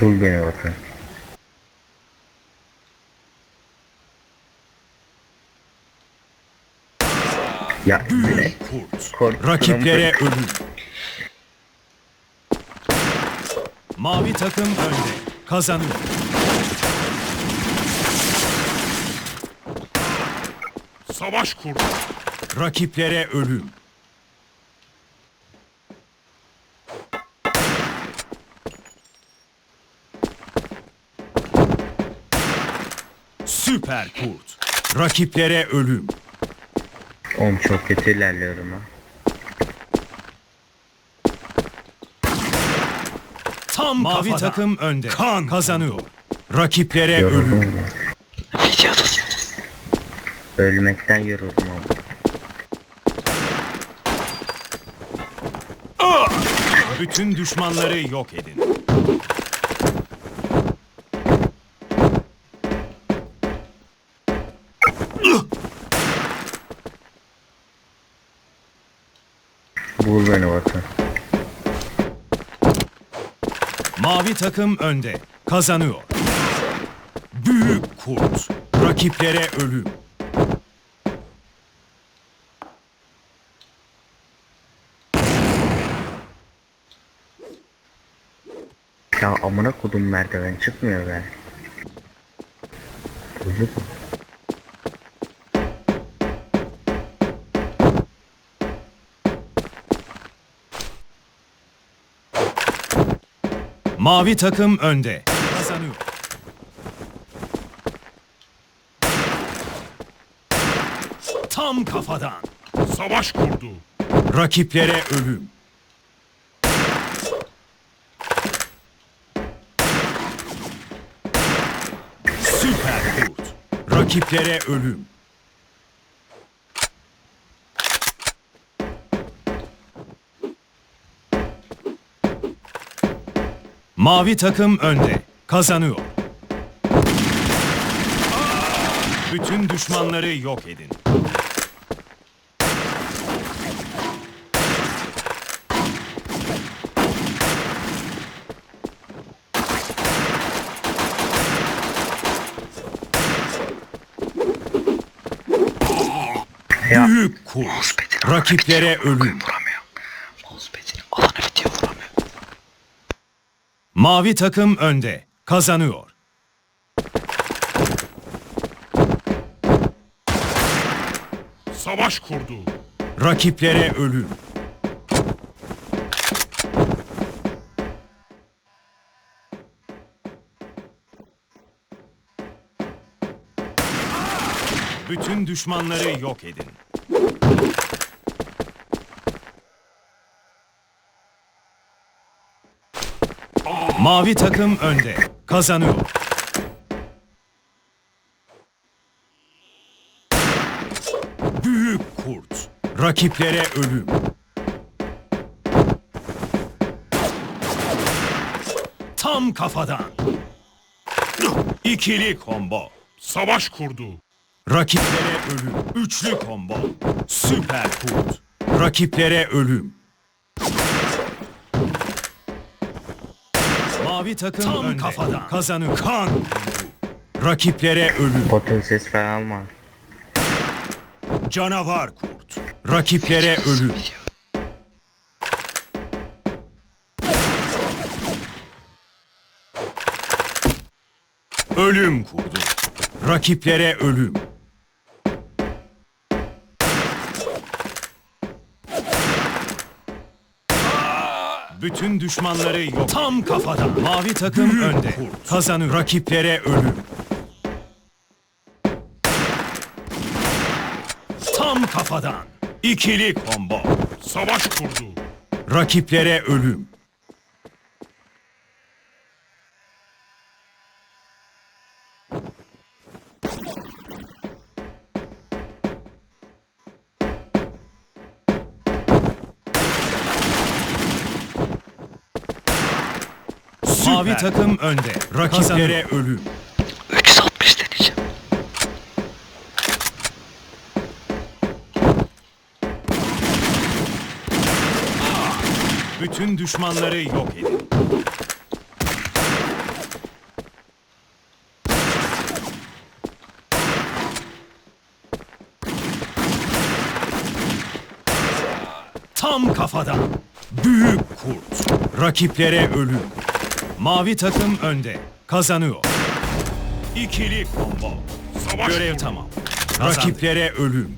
Bul beni bakın. Ya korkuyorum. Rakiplere ölüm. Mavi takım önde. Kazanıyor. Savaş kurdu. Rakiplere ölüm. Süper kurt. Rakiplere ölüm. Oğlum çok kötü ilerliyorum ha. Tam Mavi takım önde. Kan kazanıyor. Rakiplere ölüm. Yoruldum ya. Ölmekten yoruldum oğlum. Bütün düşmanları yok edin. Bul beni bakın. Mavi takım önde. Kazanıyor. Büyük kurt. Rakiplere ölüm. Ya amına kodum merdiven çıkmıyor be. Bozuk Mavi takım önde. Kazanıyor. Tam kafadan. Savaş kurdu. Rakiplere ölüm. Süper kurt. Rakiplere ölüm. Mavi takım önde. Kazanıyor. Bütün düşmanları yok edin. Büyük kurt. Rakiplere ölüm. Mavi takım önde. Kazanıyor. Savaş kurdu. Rakiplere ölüm. Bütün düşmanları yok edin. Mavi takım önde. Kazanıyor. Büyük kurt. Rakiplere ölüm. Tam kafadan. İkili combo. Savaş kurdu. Rakiplere ölüm. Üçlü combo. Süper kurt. Rakiplere ölüm. Mavi takım Tam önde. kafadan. Kazanıyor. Kan. Rakiplere ölüm. botun ses falan var. Canavar kurt. Rakiplere ölüm. Ölüm kurdu. Rakiplere ölüm. Bütün düşmanları yok. Tam kafadan. Mavi takım önde. Kazanıyor. Rakiplere ölüm. Tam kafadan. İkili combo. Savaş kurdu. Rakiplere ölüm. Mavi takım önde. Rakiplere ölüm. 360 deneyeceğim. Bütün düşmanları yok edin. Tam kafadan. Büyük kurt. Rakiplere ölüm. Mavi takım önde. Kazanıyor. İkili combo. Savaş Görev tamam. Rakiplere ölüm.